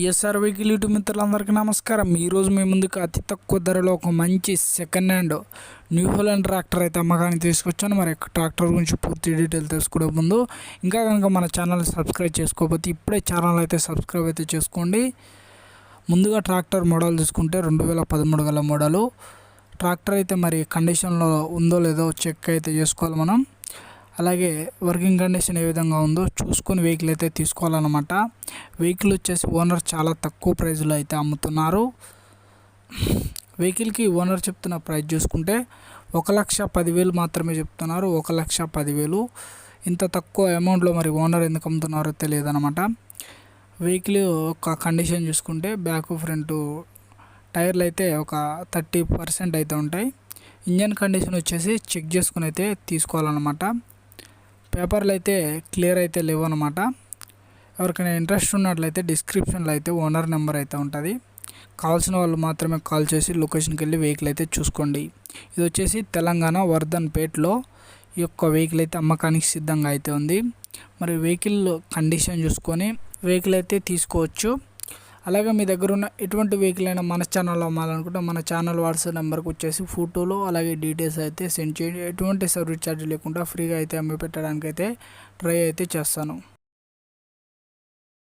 ESR vehicle YouTube మిత్రులందరికీ నమస్కారం. ఈరోజు మీ ముందుకు అతి తక్కువ ధరలో ఒక మంచి second hand new Holland tractor అయితే అమ్మకానికి తీసుకొచ్చాను. మరి ట్రాక్టర్ గురించి పూర్తి డీటెయిల్ తెలుసుకునే ముందు ఇంకా కనుక మన ఛానల్ సబ్స్క్రైబ్ చేసుకోకపోతే ఇప్పుడే ఛానల్ అయితే సబ్స్క్రైబ్ అయితే చేసుకోండి. ముందుగా ట్రాక్టర్ మోడల్ తీసుకుంటే రెండు వేల పదమూడు గల మోడలు ట్రాక్టర్ అయితే మరి కండిషన్లో ఉందో లేదో చెక్ అయితే చేసుకోవాలి మనం. అలాగే వర్కింగ్ కండిషన్ ఏ విధంగా ఉందో చూసుకొని వెహికల్ అయితే తీసుకోవాలన్నమాట. వెహికల్ వచ్చేసి ఓనర్ చాలా తక్కువ ప్రైజ్లో అయితే అమ్ముతున్నారు. వెహికల్కి ఓనర్ చెప్తున్న ప్రైస్ చూసుకుంటే ఒక లక్ష పదివేలు మాత్రమే చెప్తున్నారు. ఒక లక్ష పదివేలు. ఇంత తక్కువ అమౌంట్లో మరి ఓనర్ ఎందుకు అమ్ముతున్నారో తెలియదు అనమాట వెహికల్ ఒక కండిషన్ చూసుకుంటే బ్యాక్ ఫ్రంట్ టైర్లు అయితే ఒక థర్టీ పర్సెంట్ అయితే ఉంటాయి. ఇంజన్ కండిషన్ వచ్చేసి చెక్ చేసుకుని అయితే తీసుకోవాలన్నమాట. పేపర్లు అయితే క్లియర్ అయితే లేవు అనమాట ఎవరికైనా ఇంట్రెస్ట్ ఉన్నట్లయితే డిస్క్రిప్షన్లో అయితే ఓనర్ నెంబర్ అయితే ఉంటుంది. కావాల్సిన వాళ్ళు మాత్రమే కాల్ చేసి లొకేషన్కి వెళ్ళి వెహికల్ అయితే చూసుకోండి. ఇది వచ్చేసి తెలంగాణ వర్ధన్పేట్లో ఈ యొక్క వెహికల్ అయితే అమ్మకానికి సిద్ధంగా అయితే ఉంది. మరి వెహికల్ కండిషన్ చూసుకొని వెహికల్ అయితే తీసుకోవచ్చు. అలాగే మీ దగ్గర ఉన్న ఎటువంటి వెహికల్ అయినా మన ఛానల్లో అమ్మాలనుకుంటే మన ఛానల్ వాట్సాప్ నెంబర్కి వచ్చేసి ఫోటోలు అలాగే డీటెయిల్స్ అయితే సెండ్ చేయండి. ఎటువంటి సర్వీస్ ఛార్జ్ లేకుండా ఫ్రీగా అయితే అమ్మి పెట్టడానికి అయితే ట్రై అయితే చేస్తాను.